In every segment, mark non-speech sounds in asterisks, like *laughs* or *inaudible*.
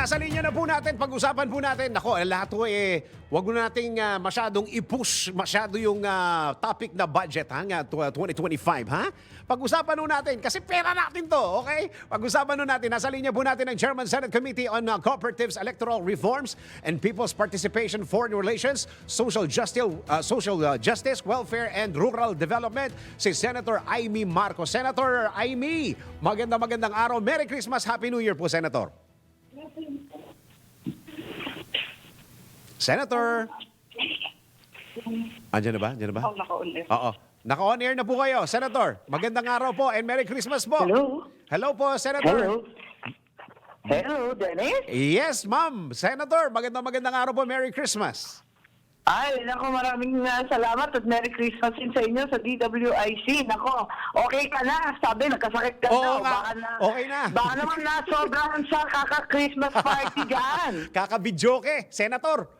nasa linya na po natin, pag-usapan po natin. Nako, lahat po eh, wag mo nating ah, masyadong i-push masyado yung ah, topic na budget ha, tw- 2025 ha. Pag-usapan po natin, kasi pera natin to, okay? Pag-usapan po natin, nasa linya po natin ang Chairman Senate Committee on ah, Cooperatives, Electoral Reforms, and People's Participation, Foreign Relations, Social Justice, ah, Social ah, Justice, Welfare, and Rural Development, si Senator Amy Marcos. Senator Amy, maganda magandang araw. Merry Christmas, Happy New Year po, Senator. Senator! Andiyan na ba? Andiyan na ba? Oh, naka-on Oo. Naka-on air na po kayo. Senator, magandang araw po and Merry Christmas po. Hello? Hello po, Senator. Hello? Hello, Dennis? Yes, ma'am. Senator, magandang magandang araw po. Merry Christmas. Ay, nako, maraming uh, salamat at Merry Christmas din sa inyo sa DWIC. Nako, okay ka na. Sabi, nagkasakit ka Oo na. nga. Baka na. Okay na. Baka naman na sobrahan sa kaka-Christmas party *laughs* dyan. Kakabidyoke, Senator.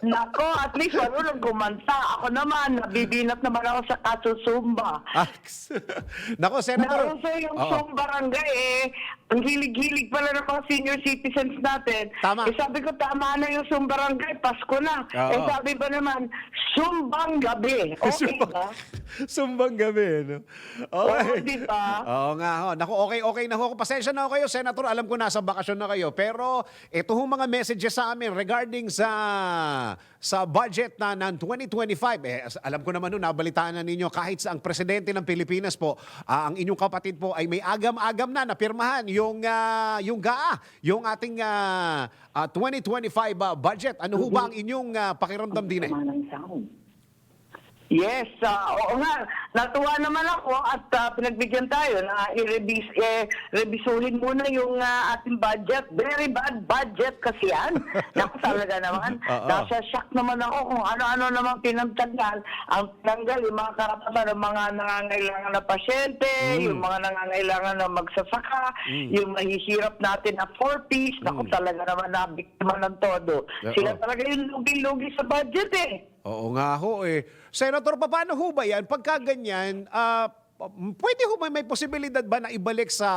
Nako, at least marunong kumanta. Ako naman, nabibinat naman ako sa kasusumba. Ah, *laughs* Nako, Senator. Naroon sa yung Oo. Song Barangay eh, ang hilig-hilig pala ng mga senior citizens natin. Tama. Eh sabi ko, tama na yung Song Barangay, Pasko na. Oo. Eh sabi ba naman, Sumbang Gabi. *laughs* Okay Sumbang, ba? sumbang gabi, no? Okay. Oo, di ba? Oo nga ho. Naku, okay, okay na ho. Pasensya na ho kayo, Senator. Alam ko nasa bakasyon na kayo. Pero ito ho mga messages sa amin regarding sa sa budget na ng 2025. Eh, alam ko naman no, nabalitaan na ninyo kahit sa ang presidente ng Pilipinas po, ah, ang inyong kapatid po ay may agam-agam na napirmahan yung ah, yung GAA, yung ating ah, ah, 2025 ah, budget. Ano ho ba ang inyong ah, pakiramdam din eh? Yes, ah, oo nga. Natuwa naman ako at ah, pinagbigyan tayo na i-revis, eh, revisuhin muna yung ah, ating budget. Very bad budget kasi yan. *laughs* Naku talaga naman. Oo. Nasa shock naman ako kung ano-ano naman pinagtanggal. Ang tinanggal, yung mga karapatan ng mga nangangailangan na pasyente, Mm. yung mga nangangailangan na magsasaka, yung mahihirap natin na four-piece. Naku talaga naman na biktima ng todo. Mm. Oo. Sila talaga yung lugi-lugi sa budget eh. Oo nga ho eh. Senator, paano ho ba yan? Pagka ganyan, m- pwede ho ba may posibilidad ba na ibalik sa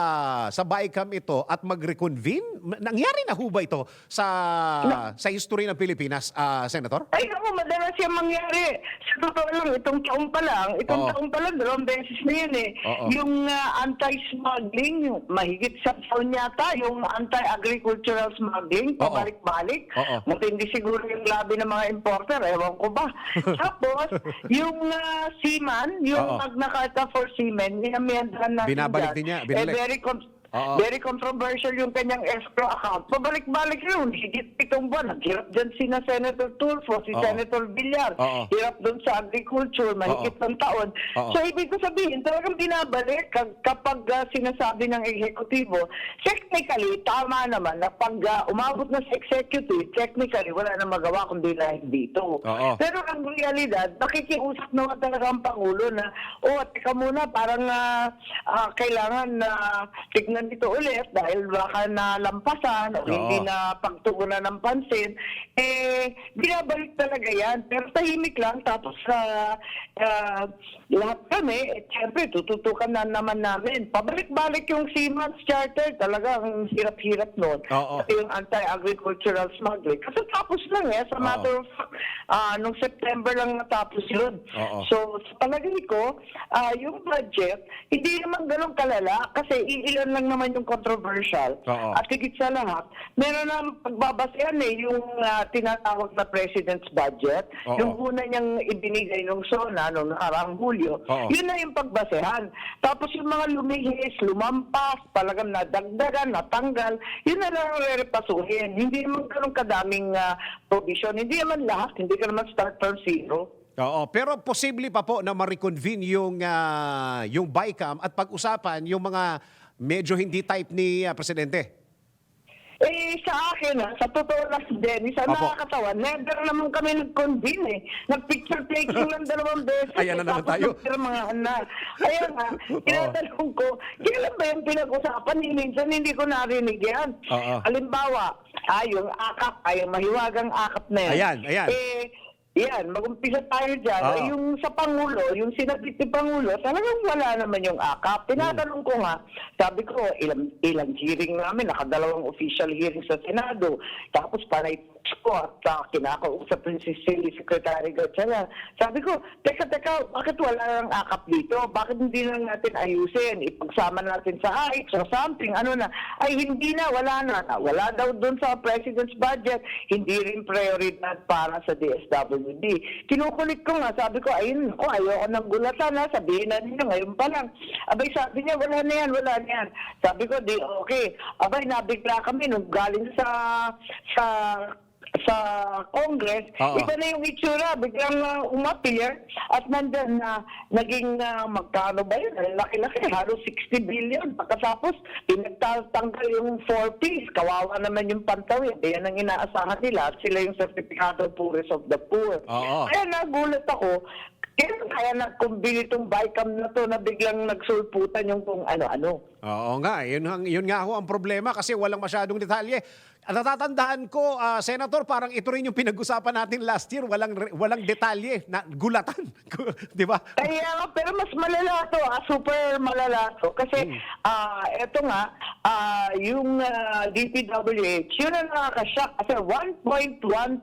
sa BICAM ito at mag-reconvene? Nangyari na ho ba ito sa sa history ng Pilipinas, ah, Senator? Ay, ako, madalas yung mangyari. Sa totoo lang, itong taong pa lang, itong Oo. taong pa lang, dalawang beses na yun eh. Oo. Yung ah, anti-smuggling, yung mahigit sa taon yata, yung anti-agricultural smuggling, Oo. pabalik-balik. Oo. Matindi siguro yung labi ng mga importer, ewan ko ba. *laughs* Tapos, yung ah, seaman, yung Oo. Magna Carta for Seamen, inamyendahan natin Binabalik din niya, Eh, binalik. very con- Oo. Very controversial yung kanyang escrow account. Pabalik-balik yun. Higit pitong buwan. Naghirap dyan sina Senator Tulfo, si Oo. Senator Villar. Oo. Hirap doon sa agriculture, mahigit ng taon. Oo. So, ibig ko sabihin, talagang binabalik kag- kapag ah, sinasabi ng ehekutibo, technically, tama naman na pag ah, umabot na sa executive, technically, wala na magawa kundi na dito. Oo. Pero ang realidad, nakikiusap naman talaga ang Pangulo na, oh, teka muna, parang ah, ah, kailangan na tignan dito ulit dahil baka nalampasan o Oo. hindi na pagtugunan ng pansin. Eh, binabalik talaga yan. Pero tahimik lang, tapos sa lahat kami, eh, siyempre, tututukan na naman namin. Pabalik-balik yung Seaman's Charter, talaga ang hirap-hirap nun. Oo. Pati yung anti-agricultural smuggling. Kasi tapos lang eh, sa Oo. matter of fact, ah, nung September lang natapos yun. Oo. So, sa palagay ko, ah, yung budget, hindi naman ganun kalala kasi iilan lang naman yung controversial. Oo. At higit sa lahat, meron na pagbabasehan eh, yung ah, tinatawag na President's Budget. Oo. Yung una niyang ibinigay nung SONA nung nakaraang Hulyo, Oo. yun na yung pagbasehan. Tapos yung mga lumihis, lumampas, talagang nadagdagan, natanggal, yun na lang ang re-repasuhin. Hindi naman ganun kadaming ah, provision. Hindi naman lahat, hindi ka naman start from zero. Oo, pero posible pa po na ma-reconvene yung ah, yung BICAM at pag-usapan yung mga medyo hindi type ni ah, presidente. Eh, sa akin, ha, sa totoo lang, Dennis, ang nakakatawa, never naman kami nag-convene eh. Nag-picture taking lang dalawang *laughs* beses. Ayan na eh, naman tapos tayo. nagpirmahan na. Kaya nga, tinatanong ko, kailan ba yung pinag-usapan? Eh, Minsan hindi ko narinig yan. Oo. Halimbawa, ay, yung akap, ay, yung mahiwagang akap na yan. Ayan, ayan. Eh, Yan, mag-umpisa tayo dyan. Oo. Eh, Yung sa Pangulo, yung sinabit ni Pangulo, talagang wala naman yung akap. Tinatanong ko nga, sabi ko, ilang, ilang hearing namin, nakadalawang official hearing sa Senado. Tapos panay ko at uh, kinakausap rin si City Secretary Gatchalian. Sabi ko, teka, teka, bakit wala nang akap dito? Bakit hindi lang natin ayusin? Ipagsama natin sa AIX or something. Ano na? Ay, hindi na, wala na. Wala daw doon sa President's budget. Hindi rin prioridad para sa DSWD. Kinukulit ko nga, sabi ko, ayun, ko, ayoko ng gulatan ha, sabihin na ninyo, ngayon pa lang. Abay, sabi niya, wala na yan, wala na yan. Sabi ko, di, okay. Abay, nabigla kami nung galing sa, sa sa Congress, Oo. iba na yung itsura, biglang uh, umappear at nandyan na naging uh, magkano ba yun? Laki-laki, halos 60 billion. Pagkatapos, pinagtatanggal yung 40s. Kawawa naman yung pantawid. Yan ang inaasahan nila at sila yung Certificado of Poorest of the Poor. Oo. Kaya nagulat ako, kaya kaya nagkumbili itong Bicam na to na biglang nagsulputan yung kung ano-ano. Oo nga, yun, ang- yun nga ho ang problema kasi walang masyadong detalye. At natatandaan ko, ah, Senator, parang ito rin yung pinag-usapan natin last year, walang walang detalye, na gulatan, *laughs* 'di ba? Kaya nga, pero mas malala to, ah, super malala to. Kasi, ah, eto nga, ah, yung ah, DPWH, yun ang nakakashock. Kasi 1.1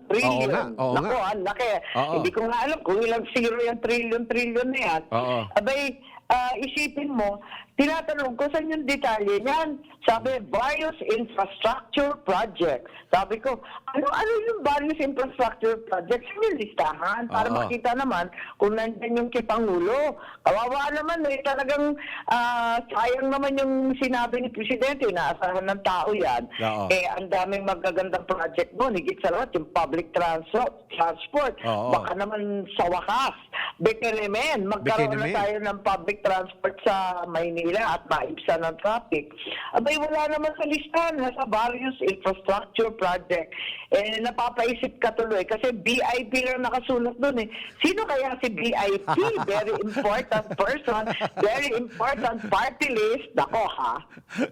trillion. nga, oo Naku, nga. ang laki. Oo. Hindi ko nga alam kung ilang zero yung trillion-trillion na yan. Oo. Abay, ah, isipin mo, tinatanong ko saan yung detalye niyan. Sabi, various infrastructure projects. Sabi ko, ano ano yung various infrastructure projects? Yung yung listahan para Oo. makita naman kung nandyan yung kay Pangulo. Kawawa naman eh, talagang ah, sayang naman yung sinabi ni Presidente, inaasahan ng tao yan. Oo. Eh, ang daming magagandang project mo, higit sa lahat, yung public transport. transport. Oo. Baka naman sa wakas, Bekenemen, magkaroon na tayo ng public transport sa Maynila at maibsan ng traffic. Abay, wala naman sa listahan, nasa various infrastructure project. Eh, napapaisip ka tuloy kasi BIP lang nakasulat doon eh. Sino kaya si BIP? *laughs* Very important person, very important party list. Nako ha.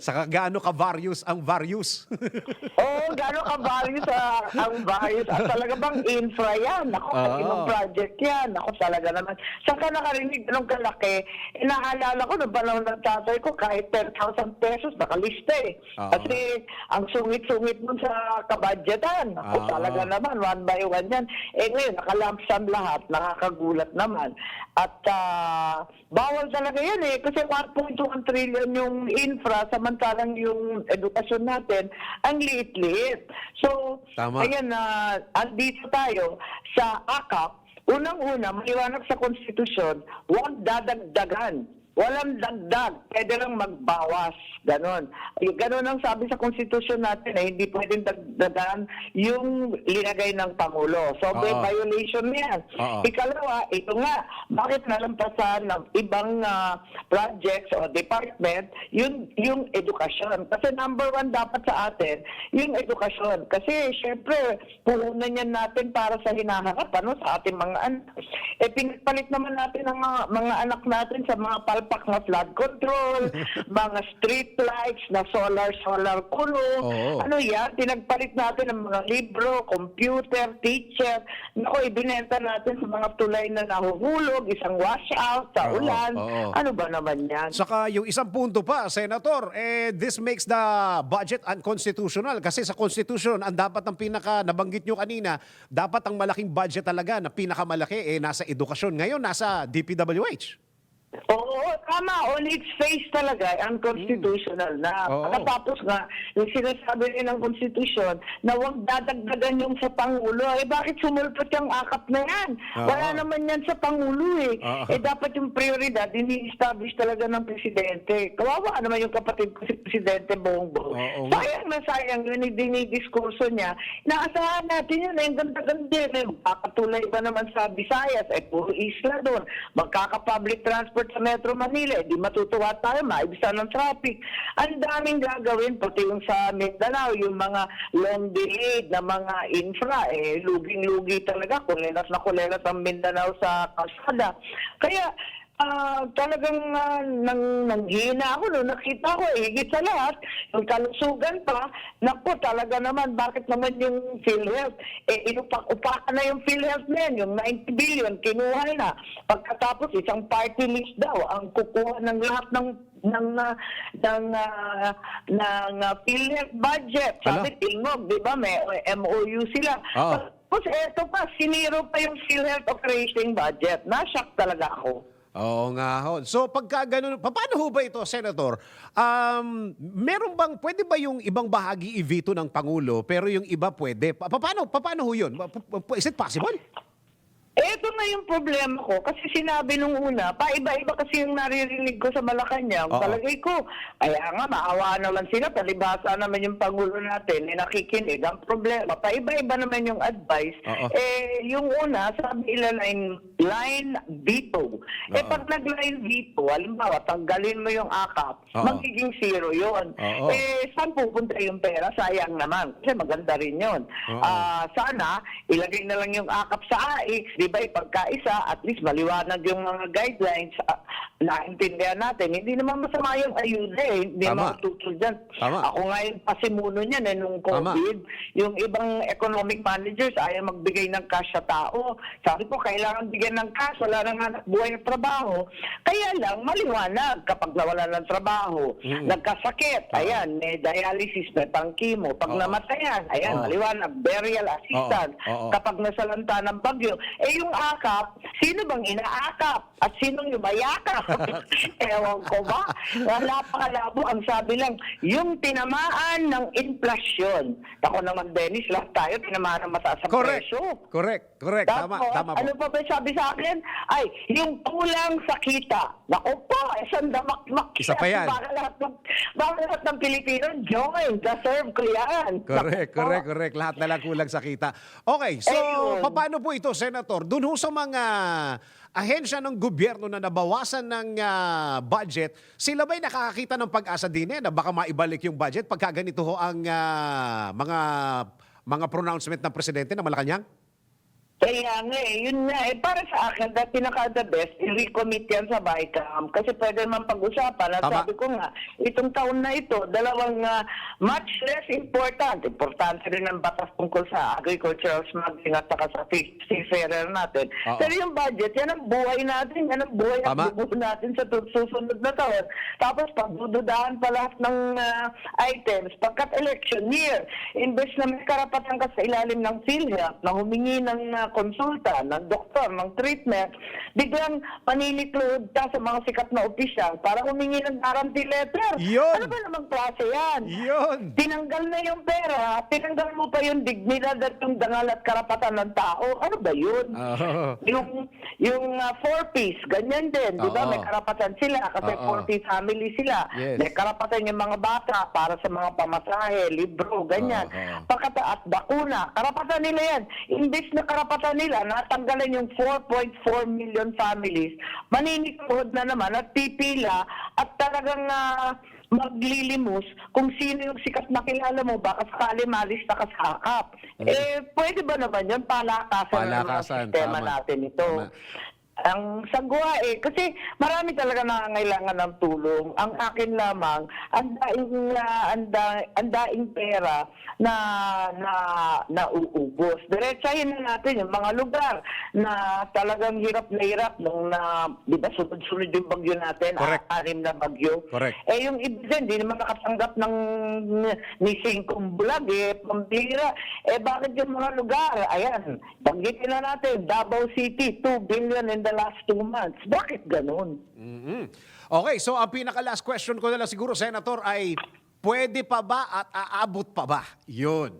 Saka gaano ka various ang various. *laughs* Oo, gano'n ka value sa ang values. At talaga bang infra yan? Ako, Oo. ibang project yan. Ako talaga naman. Saan ka nakarinig ng kalaki? Eh, naalala ko, noong panahon ng tatay ko, kahit 10,000 pesos, nakalista eh. Oo. Kasi ang sungit-sungit mo sa kabadgetan. Ako Oo. talaga naman, one by one yan. Eh ngayon, nakalamsam lahat, nakakagulat naman. At ah, bawal talaga yan eh. Kasi 1.1 trillion yung infra, samantalang yung edukasyon natin, ang liit-liit. So, Tama. ayan na, andito tayo sa AKAP. Unang-una, maliwanag sa konstitusyon, huwag dadagdagan. Walang dagdag, pwede lang magbawas. Ganon. Ganon ang sabi sa konstitusyon natin eh, hindi pwedeng dagdagan yung linagay ng Pangulo. So, may Oo. violation yan. Oo. Ikalawa, ito nga, bakit nalampasan ng ibang ah, projects o department yung, yung edukasyon? Kasi number one dapat sa atin, yung edukasyon. Kasi syempre, puhunan yan natin para sa hinaharap, ano, sa ating mga anak. Eh, pinagpalit naman natin ang mga, mga anak natin sa mga palpak na flood control, *laughs* mga street lights na solar-solar kulo. Oo. Ano yan? Pinagpalit natin ang mga libro, computer, teacher. Nako, ibinenta natin sa mga tulay na nahuhulog, isang washout sa Oo, ulan. oo. Ano ba naman yan? Saka yung isang punto pa, Senator, eh, this makes the budget unconstitutional kasi sa Constitution, ang dapat ang pinaka, nabanggit nyo kanina, dapat ang malaking budget talaga na pinakamalaki eh, nasa edukasyon. Ngayon, nasa DPWH. Oo, tama. On its face talaga, ang constitutional na. Oo. Pagkatapos nga, yung sinasabi rin ng constitution na huwag dadagdagan yung sa Pangulo. Eh bakit sumulpot yung akap na yan? Oo. Wala naman yan sa Pangulo eh. Oo. Eh dapat yung prioridad, ini-establish talaga ng Presidente. Kawawa naman yung kapatid ko si Presidente Bongbong. Oo sayang na sayang yun yung dinidiskurso niya. Naasahan natin yun. Eh, ang ganda-ganda. Eh, kakatulay ba naman sa Visayas? Eh, puro isla doon. Magkaka-public transport sa Metro Manila. Eh, di matutuwa tayo. Maibsan ng traffic. Ang daming gagawin. Pati yung sa Mindanao, yung mga long delayed na mga infra. Eh, luging-lugi talaga. Kulelas na kulelas ang Mindanao sa kalsada. Kaya, ah, talagang uh, nang, nanghina ako no. Nakita ko, eh, higit sa lahat, yung kalusugan pa, naku, talaga naman, bakit naman yung PhilHealth? Eh, inupak-upakan na yung PhilHealth na yan, yung 90 billion, kinuha na. Pagkatapos, isang party list daw, ang kukuha ng lahat ng ng uh, ng uh, ng uh, PhilHealth budget. Sabi, tingog, di ba, may MOU sila. Oo. Tapos eto pa, siniro pa yung PhilHealth operating budget. Na-shock talaga ako. Oo nga ho. So pagka ganun, pa- paano ho ba ito, Senator? Um, meron bang, pwede ba yung ibang bahagi i-veto ng Pangulo, pero yung iba pwede? Pa- pa- paano, pa- paano ho yun? Is it possible? Eto na yung problema ko. Kasi sinabi nung una, pa-iba-iba kasi yung naririnig ko sa Malacanang. Oo. Palagay ko, kaya nga, maawa naman sila. Palibasa naman yung Pangulo natin, eh, nakikinig. Ang problema, pa-iba-iba naman yung advice. Oo. Eh, yung una, sabi nila line, line veto. Eh, Oo. pag nag-line veto, halimbawa, tanggalin mo yung akap, Oo. magiging zero yun. Oo. Eh, saan pupunta yung pera? Sayang naman. Kasi maganda rin yun. Oo. Ah, sana, ilagay na lang yung akap sa AX, di ba, pagkaisa, at least maliwanag yung mga guidelines, ah, naintindihan natin. Hindi naman masama yung ayuda eh. Hindi Tama. naman tutol dyan. Tama. Ako nga yung pasimuno niyan eh, nung Tama. COVID. Yung ibang economic managers ayaw magbigay ng cash sa tao. Sabi ko, kailangan bigyan ng cash, wala nang hanap buhay ng trabaho. Kaya lang, maliwanag kapag nawala ng trabaho, Mm. nagkasakit, ayan, may dialysis, may pang-chemo. Pag Oo. namatayan, ayan, Oo. maliwanag, burial assistance. Oo. Oo. Kapag nasalanta ng bagyo, eh yung akap, sino bang inaakap? At sinong yumayakap? *laughs* Ewan ko ba? Wala pa kalabo. Ang sabi lang, yung tinamaan ng inflasyon. Ako naman, Dennis, lahat tayo tinamaan ng mataas ang Correct. presyo. Correct. Correct. Tama, Tapos, tama po. ano pa ba sabi sa akin? Ay, yung kulang sa kita. Naku po, eh, sandamak-mak. Isa pa yan. Baka lahat ng, baka lahat ng Pilipino, join. Deserve ko yan. Correct, Naku po. correct, correct. Lahat na lang kulang sa kita. Okay, so Ayun. paano po ito, Senator? Doon ho sa mga ahensya ng gobyerno na nabawasan ng ah, budget, sila ba'y nakakakita ng pag-asa din eh na baka maibalik yung budget pagka ganito ho ang ah, mga mga pronouncement ng presidente na Malacanang? Kaya nga eh, yun nga eh, para sa akin, that pinaka-the best, i-recommit yan sa BICAM. Kasi pwede naman pag-usapan. At Tama. sabi ko nga, itong taon na ito, dalawang ah, much less important. Importante rin ang batas tungkol sa agricultural smuggling at saka sa seafarer natin. Oo. Pero yung budget, yan ang buhay natin. Yan ang buhay at Tama. dugo natin sa tu- susunod na taon. Tapos pagdududahan pa lahat ng ah, items, pagkat election year, imbes na may karapatan ka sa ilalim ng PhilHealth na humingi ng ah, konsulta, ng doktor, ng treatment, biglang panilitlod ka sa mga sikat na opisyal para humingi ng guarantee letter. Yun. Ano ba namang klase yan? Yun! Tinanggal na yung pera, tinanggal mo pa yung dignidad at yung dangal at karapatan ng tao. Ano ba yun? Oo. Yung yung uh, four piece, ganyan din, 'di ba? Oo. May karapatan sila kasi Oo. four piece family sila. Yes. May karapatan yung mga bata para sa mga pamasahe, libro, ganyan. Oo. Pagkata at bakuna, karapatan nila 'yan. Imbis na karapatan nila natanggalan yung 4.4 million families, maninikod na naman at pipila at talagang ah, maglilimos kung sino yung sikat na kilala mo, baka sakali malis na kasakap. Eh, pwede ba naman yun? Palakasan, Palakasan, sistema tama. natin ito. Tama. Ang sagwa eh, kasi marami talaga nangangailangan ng tulong. Ang akin lamang, ang daing, uh, ang, da, ang daing pera na, na nauubos. Diretsahin na natin yung mga lugar na talagang hirap na hirap nung na, di ba, sunod-sunod yung bagyo natin, Correct. anim na bagyo. Correct. Eh, yung iba dyan, di naman nakatanggap ng ni singkong bulag eh, pambira. Eh, bakit yung mga lugar? Ayan, banggitin na natin, Davao City, 2 billion in the last two months. Bakit ganun? Mhm. Okay, so ang pinaka-last question ko na lang siguro, Senator, ay pwede pa ba at aabot pa ba? Yun.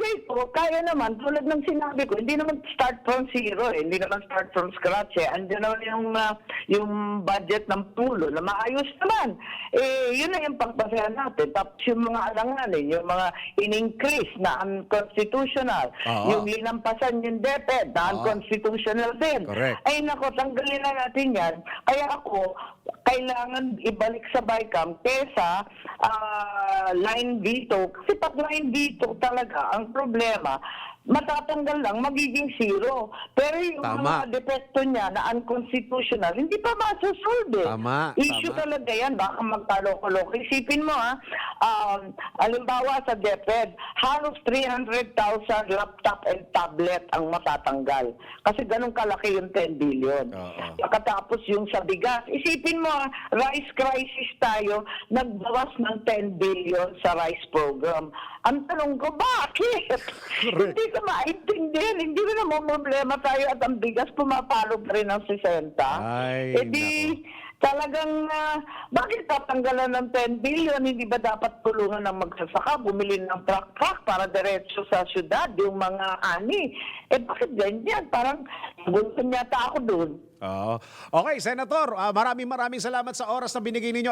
Palagay ko, kaya naman, tulad ng sinabi ko, hindi naman start from zero eh. Hindi naman start from scratch eh. Andiyan naman yung, ah, yung budget ng pulo na maayos naman. Eh, yun na yung pagbasayan natin. Tapos yung mga alanganin, yung mga in-increase na unconstitutional. Oo. Yung linampasan yung DepEd na Oo. unconstitutional din. Correct. Ay nako, tanggalin na natin yan. Kaya ako, kailangan ibalik sa BICAM kesa ah, line veto. Kasi pag line veto talaga, ang problema, matatanggal lang, magiging zero. Pero yung Tama. mga depekto niya na unconstitutional, hindi pa masasolve. eh. Tama, Issue tama. talaga yan, baka magkaloko-loko. Isipin mo ha, um, alimbawa sa DepEd, halos 300,000 laptop and tablet ang matatanggal. Kasi ganun kalaki yung 10 billion. Oo. Pagkatapos yung sa bigas, isipin mo ha, rice crisis tayo, nagbawas ng 10 billion sa rice program. Ang tanong ko, bakit? hindi ko maintindihan. Hindi ko naman problema tayo at ang bigas pumapalo pa rin ng 60. Ay, eh di, talagang, ah, bakit tatanggalan ng 10 billion? Hindi ba dapat tulungan ng magsasaka, bumili ng truck-truck para diretso sa syudad, yung mga ani? Eh bakit ganyan? Parang, gusto yata ako dun. Oo. Okay, Senator, ah, maraming maraming salamat sa oras na binigay ninyo.